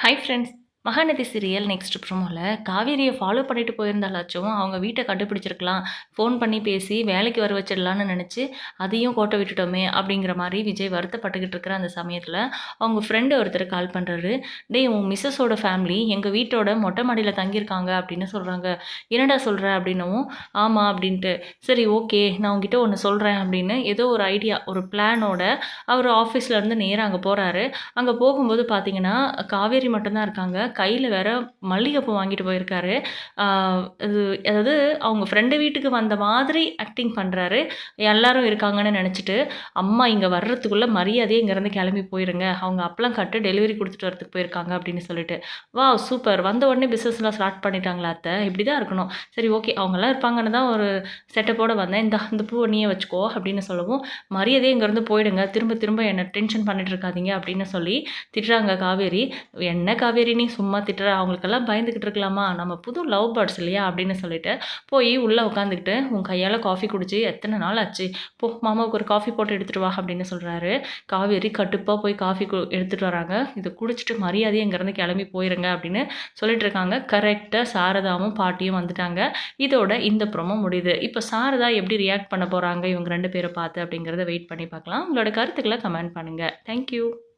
Hi friends Mahanadi serial next ப்ரோமோவில் காவேரியை follow பண்ணிட்டு போயிருந்தாலாச்சும் அவங்க வீட்டை கண்டுபிடிச்சிருக்கலாம். ஃபோன் பண்ணி பேசி வேலைக்கு வர வச்சிடலான்னு நினச்சி அதையும் கோட்டை விட்டுட்டோமே அப்படிங்கிற மாதிரி விஜய் வருத்தப்பட்டுக்கிட்டு இருக்கிற அந்த சமயத்தில் அவங்க ஃப்ரெண்டு ஒருத்தர் கால் பண்ணுறாரு டேய் உன் மிஸ்ஸஸோட ஃபேமிலி எங்கள் வீட்டோட மொட்டை மாடியில் தங்கியிருக்காங்க அப்படின்னு சொல்கிறாங்க என்னடா சொல்கிற அப்படின்னவும் ஆமாம் அப்படின்ட்டு. சரி ஓகே நான் உங்ககிட்ட ஒன்று சொல்கிறேன் அப்படின்னு ஏதோ ஒரு ஐடியா ஒரு பிளானோட அவர் ஆஃபீஸ்லேருந்து நேராக அங்கே போகிறாரு அங்கே போகும்போது பார்த்தீங்கன்னா காவேரி மட்டும்தான் இருக்காங்க. கையில் வேற மல்லிகைப்பூ வாங்கிட்டு போயிருக்காரு. இது அதாவது அவங்க ஃப்ரெண்டு வீட்டுக்கு வந்த மாதிரி ஆக்டிங் பண்ணுறாரு எல்லாரும் இருக்காங்கன்னு நினச்சிட்டு அம்மா இங்கே வர்றதுக்குள்ளே மரியாதையே இங்கேருந்து கிளம்பி போயிருங்க. அவங்க அப்பெல்லாம் கட்டு டெலிவரி கொடுத்துட்டு வரதுக்கு போயிருக்காங்க அப்படின்னு சொல்லிட்டு. வா சூப்பர் வந்த உடனே பிஸ்னஸ்லாம் ஸ்டார்ட் பண்ணிட்டாங்களா அத்தை? இப்படி தான் இருக்கணும். சரி ஓகே அவங்கெல்லாம் இருப்பாங்கன்னு தான் ஒரு செட்டப்போடு வந்தேன். இந்த இந்த பூவை நீயே வச்சுக்கோ அப்படின்னு சொல்லவும் மரியாதையே இங்கேருந்து போயிடுங்க. திரும்ப திரும்ப என்னை டென்ஷன் பண்ணிட்டு இருக்காதீங்க அப்படின்னு சொல்லி திட்டுறாங்க காவேரி. என்ன காவேரி? நீ சும்மா திட்டுற அவங்களுக்கெல்லாம் பயந்துக்கிட்டு இருக்கலாமா? நம்ம புது லவ் பேர்ட்ஸ் இல்லையா? அப்படின்னு சொல்லிட்டு போய் உள்ளே உட்காந்துக்கிட்டு உன் கையால் காஃபி குடிச்சு எத்தனை நாள் ஆச்சு? போ மாமாவுக்கு ஒரு காஃபி போட்டு எடுத்துகிட்டு வா அப்படின்னு சொல்கிறாரு காவேரி கட்டுப்பாக போய் காஃபி கு எடுத்துகிட்டு வராங்க. இதை குடிச்சிட்டு மரியாதையை இங்கேருந்து கிளம்பி போயிருங்க அப்படின்னு சொல்லிட்டு இருக்காங்க. கரெக்டாக சாரதாவும் பாட்டியும் வந்துட்டாங்க. இதோட இந்த ப்ரோமோ முடியுது. இப்போ சாரதா எப்படி ரியாக்ட் பண்ண போகிறாங்க இவங்க ரெண்டு பேரை பார்த்து அப்படிங்கிறத வெயிட் பண்ணி பார்க்கலாம். உங்களோட கருத்துக்களை கமெண்ட் பண்ணுங்கள் தேங்க்யூ